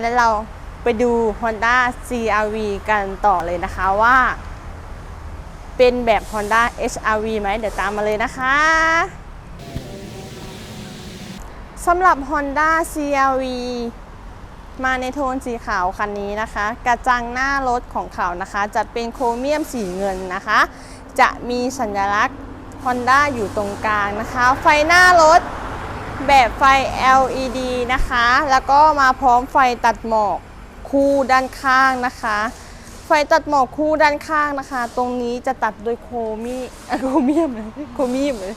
แล้วเราไปดู Honda CRV กันต่อเลยนะคะว่า เป็นแบบ Honda HRV ไหมเดี๋ยวตามมาเลยนะคะสำหรับ Honda CRV มาในโทนสีขาวคันนี้นะคะ กระจังหน้ารถของเขานะคะ จะเป็นโครเมียมสีเงินนะคะ จะมีสัญลักษณ์ Honda อยู่ตรงกลางนะคะ ไฟหน้ารถ แบบไฟ LED นะคะ แล้วก็มาพร้อมไฟตัดหมอกคู่ด้านข้างนะคะ ไฟตัดหมอกคู่ด้านข้างนะคะ ตรงนี้จะตัดโดยโครมีเอ่อโครเมียมเลยโครมีมเลย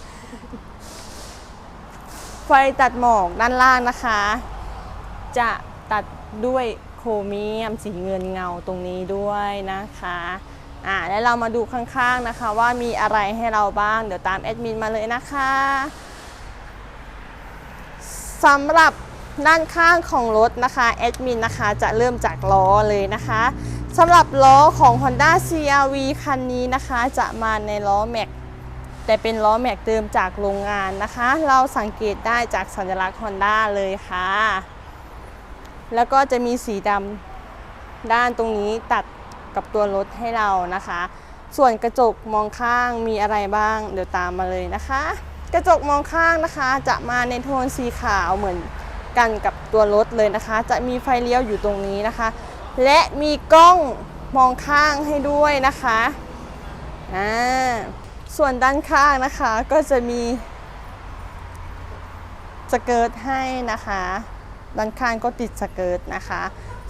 ไฟตัดหมอกด้านล่างนะคะ จะตัดด้วยโครเมียมสีเงินเงาตรงนี้ด้วยนะคะอ่าแล้วเรามาดูข้างๆนะคะ ว่ามีอะไรให้เราบ้าง เดี๋ยวตามแอดมินมาเลยนะคะ สำหรับด้านข้างของรถนะคะแอดมินนะคะจะเริ่มจากล้อเลยนะคะสำหรับล้อของ Honda CRV คันนี้นะคะ จะมาในล้อแม็กแต่เป็นล้อแม็กเดิมจากโรงงานนะคะ เราสังเกตได้จากสัญลักษณ์ Honda เลยค่ะ แล้วก็จะมีสีดำด้านตรงนี้ตัดกับตัวรถให้เรานะคะ ส่วนกระจกมองข้างมีอะไรบ้าง เดี๋ยวตามมาเลยนะคะ กระจกมองข้างนะคะ จะมาในโทนสีขาวเหมือนกันกับตัวรถเลยนะคะ จะมีไฟเลี้ยวอยู่ตรงนี้นะคะ และมีกล้องมองข้างให้ด้วยนะคะอ่าส่วนด้านข้างนะคะก็จะมีสเกิร์ตให้นะคะ ด้านข้างก็ติดสเกิร์ตนะคะ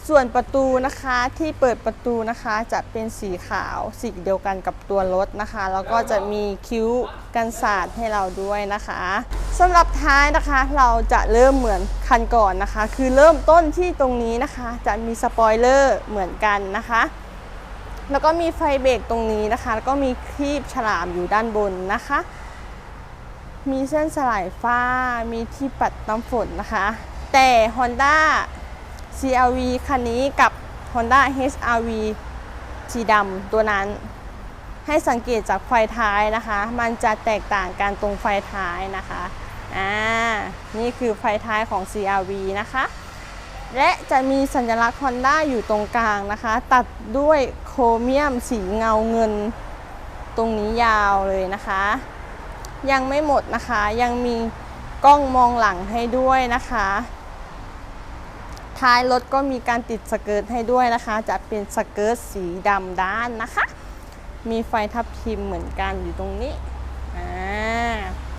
ส่วนประตูนะคะที่เปิดประตูนะคะจะเป็นสีขาวสีเดียวกันกับตัวรถนะคะ แล้วก็จะมีคิ้วกันสาดให้เราด้วยนะคะสำหรับท้ายนะคะเราจะเริ่มเหมือนคันก่อนนะคะ คือเริ่มต้นที่ตรงนี้นะคะ จะมีสปอยเลอร์เหมือนกันนะคะ แล้วก็มีไฟเบรกตรงนี้นะคะ แล้วก็มีครีบฉลามอยู่ด้านบนนะคะ มีเส้นสลายฟ้ามีที่ปัดน้ำฝนนะคะ แต่ Honda CRV คันนี้กับ Honda HRV สีดำตัวนั้น ให้สังเกตจากไฟท้ายนะคะ มันจะแตกต่างกันตรงไฟท้ายนะคะอ่านี่คือไฟท้ายของ CRV นะคะ และจะมีสัญลักษณ์ Honda อยู่ตรงกลางนะคะ ตัดด้วยโครเมียมสีเงาเงิน ตรงนี้ยาวเลยนะคะ ยังไม่หมดนะคะยังมีกล้องมองหลังให้ด้วยนะคะ ท้ายรถก็มีการติดสเกิร์ตให้ด้วยนะคะ จะเป็นสเกิร์ตสีดำด้านนะคะ มีไฟทับทิมเหมือนกันอยู่ตรงนี้อ่า